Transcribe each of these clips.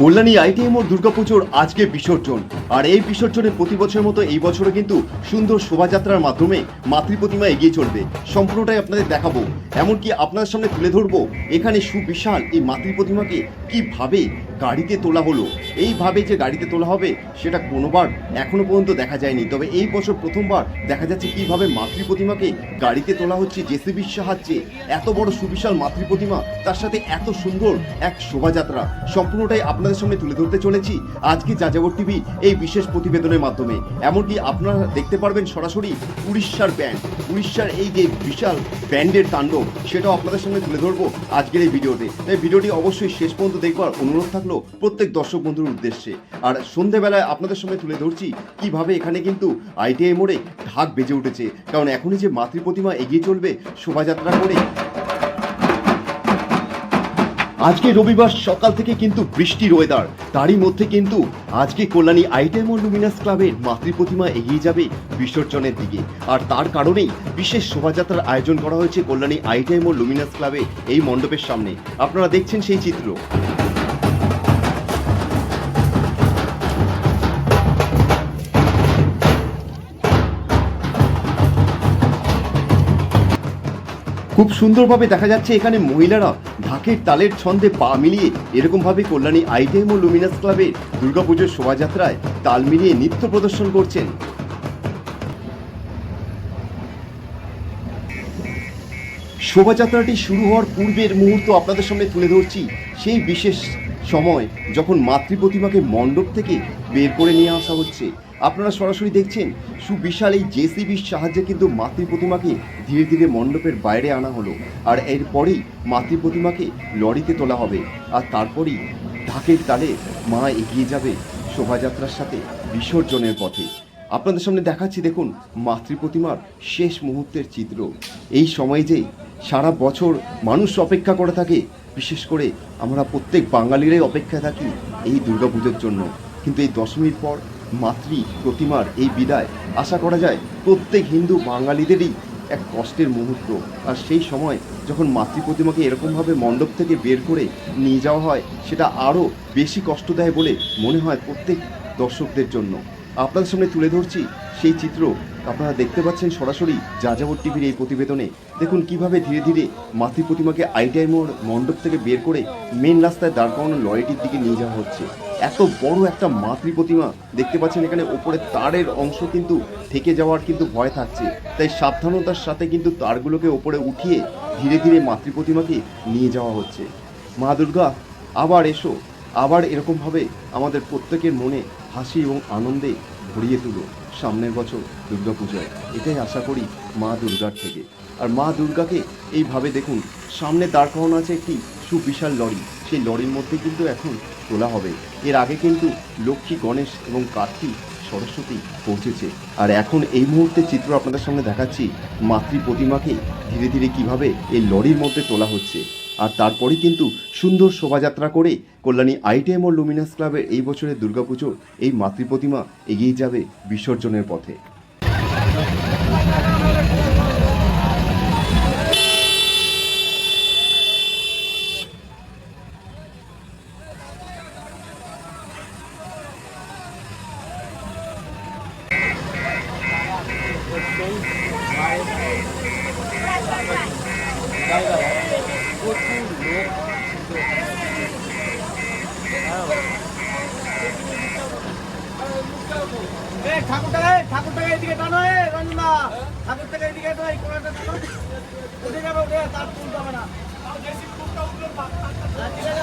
Kalyani ITM ও দুর্গাপুজোর আজকে বিসর্জন। আর এই বিসর্জনে প্রতি বছরের মতো এই বছরও কিন্তু সুন্দর শোভাযাত্রার মাধ্যমে মাতৃ প্রতিমা এগিয়ে চলবে। সম্পূর্ণটাই আপনাদের দেখাবো। এমনকি আপনাদের সামনে তুলে ধরবো, এখানে সুবিশাল এই মাতৃ প্রতিমাকে কীভাবে গাড়িতে তোলা হলো। এইভাবে যে গাড়িতে তোলা হবে, সেটা কোনোবার এখনও পর্যন্ত দেখা যায়নি। তবে এই বছর প্রথমবার দেখা যাচ্ছে কীভাবে মাতৃ প্রতিমাকে গাড়িতে তোলা হচ্ছে জেসিবির সাহায্যে এত বড় সুবিশাল মাতৃ প্রতিমা, তার সাথে এত সুন্দর এক শোভাযাত্রা। সম্পূর্ণটাই আপনাদের সামনে তুলে ধরতে চলেছি আজকে যাযাবর টিভি এই বিশেষ প্রতিবেদনের মাধ্যমে। এমনকি আপনারা দেখতে পারবেন সরাসরি উড়িষ্যার ব্যান্ড। উড়িষ্যার এই যে বিশাল ব্যান্ডের তাণ্ডব, সেটাও আপনাদের সামনে তুলে ধরবো আজকের এই ভিডিওতে। তাই ভিডিওটি অবশ্যই শেষ পর্যন্ত দেখবার অনুরোধ থাকল। প্রত্যেক দর্শক বন্ধুর উদ্দেশ্যে। আর সন্ধেবেলায় আপনাদের সামনে তুলে ধরছি, কীভাবে এখানে কিন্তু আইটিআই মোড়ে ঢাক বেজে উঠেছে। কারণ এখনই যে মাতৃ প্রতিমা এগিয়ে চলবে, শোভাযাত্রা করে। আজকে রবিবার সকাল থেকে কিন্তু বৃষ্টির ওয়েদার তারই মধ্যে কিন্তু আজকে কল্যাণী আইটেম ও লুমিনাস ক্লাবের মাতৃ প্রতিমা এগিয়ে যাবে বিসর্জনের দিকে। আর তার কারণেই বিশেষ শোভাযাত্রার আয়োজন করা হয়েছে কল্যাণী আইটেম ও লুমিনাস ক্লাবে এই মণ্ডপের সামনে। আপনারা দেখছেন সেই চিত্র। খুব সুন্দরভাবে দেখা যাচ্ছে এখানে মহিলারা ঢাকের তালের ছন্দে পা মিলিয়ে এরকমভাবে কল্যাণী আইটেম ও লুমিনাস ক্লাবের দুর্গাপুজোর শোভাযাত্রায় তাল মিলিয়ে নৃত্য প্রদর্শন করছেন। শোভাযাত্রাটি শুরু হওয়ার পূর্বের মুহূর্ত আপনাদের সামনে তুলে ধরছি। সেই বিশেষ সময় যখন মাতৃ প্রতিমাকে মণ্ডপ থেকে বের করে নিয়ে আসা হচ্ছে। আপনারা সরাসরি দেখছেন সুবিশাল এই জেসিবির সাহায্যে কিন্তু মাতৃ প্রতিমাকে ধীরে ধীরে মণ্ডপের বাইরে আনা হলো। আর এরপরেই মাতৃ প্রতিমাকে লরিতে তোলা হবে। আর তারপরেই ঢাকের তালে মা এগিয়ে যাবে শোভাযাত্রার সাথে বিসর্জনের পথে। আপনাদের সামনে দেখাচ্ছি দেখুন মাতৃ প্রতিমার শেষ মুহূর্তের চিত্র। এই সময় যে সারা বছর মানুষ অপেক্ষা করে থাকে, বিশেষ করে আমরা প্রত্যেক বাঙালিরাই অপেক্ষায় থাকি এই দুর্গাপুজোর জন্য। কিন্তু এই দশমীর পর মাতৃ প্রতিমার এই বিদায় আশা করা যায় প্রত্যেক হিন্দু বাঙালিদেরই এক কষ্টের মুহূর্ত। আর সেই সময় যখন মাতৃ প্রতিমাকে এরকমভাবে মণ্ডপ থেকে বের করে নিয়ে যাওয়া হয়, সেটা আরও বেশি কষ্ট দেয় বলে মনে হয় প্রত্যেক দর্শকদের জন্য। আপনাদের সামনে তুলে ধরছি সেই চিত্র আপনারা দেখতে পাচ্ছেন সরাসরি যাযাবর টিভির এই প্রতিবেদনে। দেখুন কীভাবে ধীরে ধীরে মাতৃ প্রতিমাকে আইটিআই মোড় মণ্ডপ থেকে বের করে মেন রাস্তায় দাঁড় করানো লরিটির দিকে নিয়ে যাওয়া হচ্ছে। এত বড় একটা মাতৃ প্রতিমা দেখতে পাচ্ছেন এখানে ওপরে তারের অংশ কিন্তু থেকে যাওয়ার কিন্তু ভয় থাকছে। তাই সাবধানতার সাথে কিন্তু তারগুলোকে ওপরে উঠিয়ে ধীরে ধীরে মাতৃ প্রতিমাকে নিয়ে যাওয়া হচ্ছে। মা দুর্গা, আবার এসো। আবার এরকমভাবে আমাদের প্রত্যেকের মনে হাসি এবং আনন্দে ভরিয়ে তুলো। সামনের বছর দুর্গাপূজায়। এটাই আশা করি মা দুর্গার থেকে। আর মা দুর্গাকে এইভাবে দেখুন, সামনে দাঁড় করানো আছে একটি সুবিশাল লরি। সেই লরির মধ্যে কিন্তু এখন তোলা হবে। এর আগে কিন্তু লক্ষ্মী, গণেশ এবং কার্তিক সরস্বতী পৌঁছেছে। আর এখন এই মুহূর্তে চিত্র আপনাদের সামনে দেখাচ্ছি, মাতৃ প্রতিমাকে ধীরে ধীরে কীভাবে এই লরির মধ্যে তোলা হচ্ছে। আর তারপরেই কিন্তু সুন্দর শোভাযাত্রা করে কল্যাণী আইটিএম ও লুমিনাস ক্লাবের এই বছরের দুর্গাপুজো এই মাতৃপ্রতিমা এগিয়ে যাবে বিসর্জনের পথে। এই ঠাকুরটাকে ঠাকুরটাকে এদিকে টানো এ রঞ্জনা। ঠাকুরটাকে এদিকে টানো এই টানো। উঠে যাবে উঠে যাবে, তার তুলতে হবে না। হ্যাঁ, ঠিক আছে,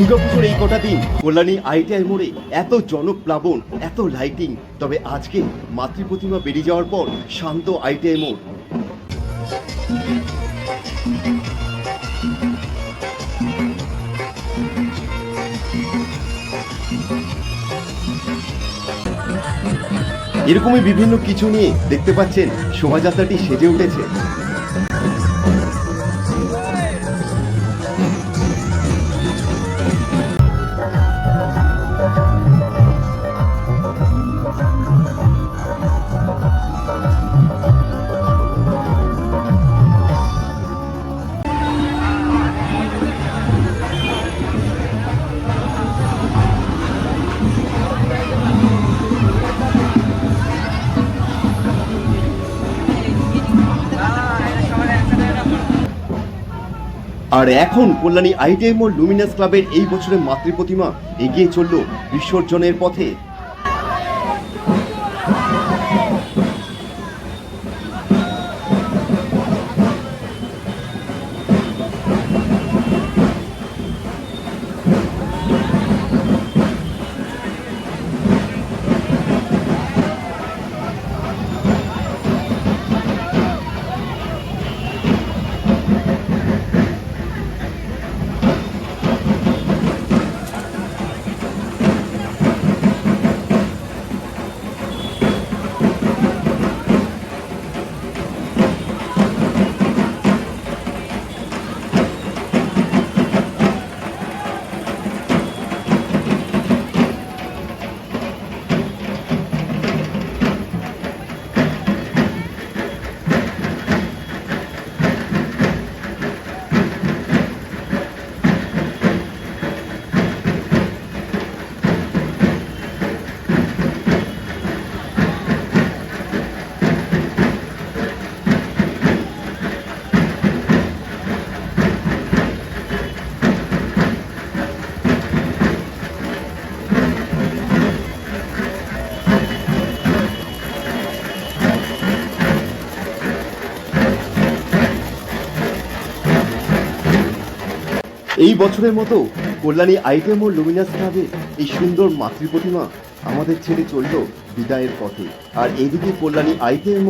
দুর্গাপুজোর এই কটা দিন কল্যাণী আইটিআই মোড়ে এত জনপ্লাবন, এত লাইটিং তবে আজকে মাতৃ প্রতিমা বেরিয়ে যাওয়ার পর শান্ত আইটিআই মোড়। এরকমই বিভিন্ন কিছু নিয়ে দেখতে পাচ্ছেন শোভাযাত্রাটি সেজে উঠেছে। আর এখন কল্যাণী আইটিএম ও লুমিনাস ক্লাবের এই বছরের মাতৃ প্রতিমা এগিয়ে চলল বিসর্জনের পথে। এই বছরের মতো কল্যাণী আইটেম ও লুমিনাস ক্লাবে এই সুন্দর মাতৃ প্রতিমা আমাদের ছেড়ে চলল বিদায়ের পথে। আর এদিকে কল্যাণী আইটেম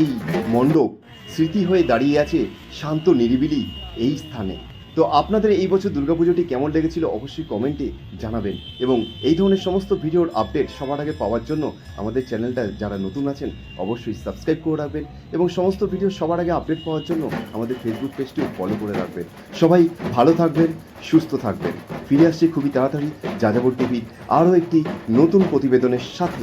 এই মণ্ডপ স্মৃতি হয়ে দাঁড়িয়ে আছে শান্ত নিরিবিলি এই স্থানে। তো আপনাদের এই বছর দুর্গাপুজোটি কেমন লেগেছিল অবশ্যই কমেন্টে জানাবেন। এবং এই ধরনের সমস্ত ভিডিওর আপডেট সবার আগে পাওয়ার জন্য আমাদের চ্যানেলটা যারা নতুন আছেন, অবশ্যই সাবস্ক্রাইব করে রাখবেন এবং সমস্ত ভিডিও সবার আগে আপডেট পাওয়ার জন্য আমাদের ফেসবুক পেজটিও ফলো করে রাখবেন। সবাই ভালো থাকবেন, সুস্থ থাকবেন। ফিরে আসছি খুবই তাড়াতাড়ি, যাযাবর টিভির আরও একটি নতুন প্রতিবেদনের সাথে।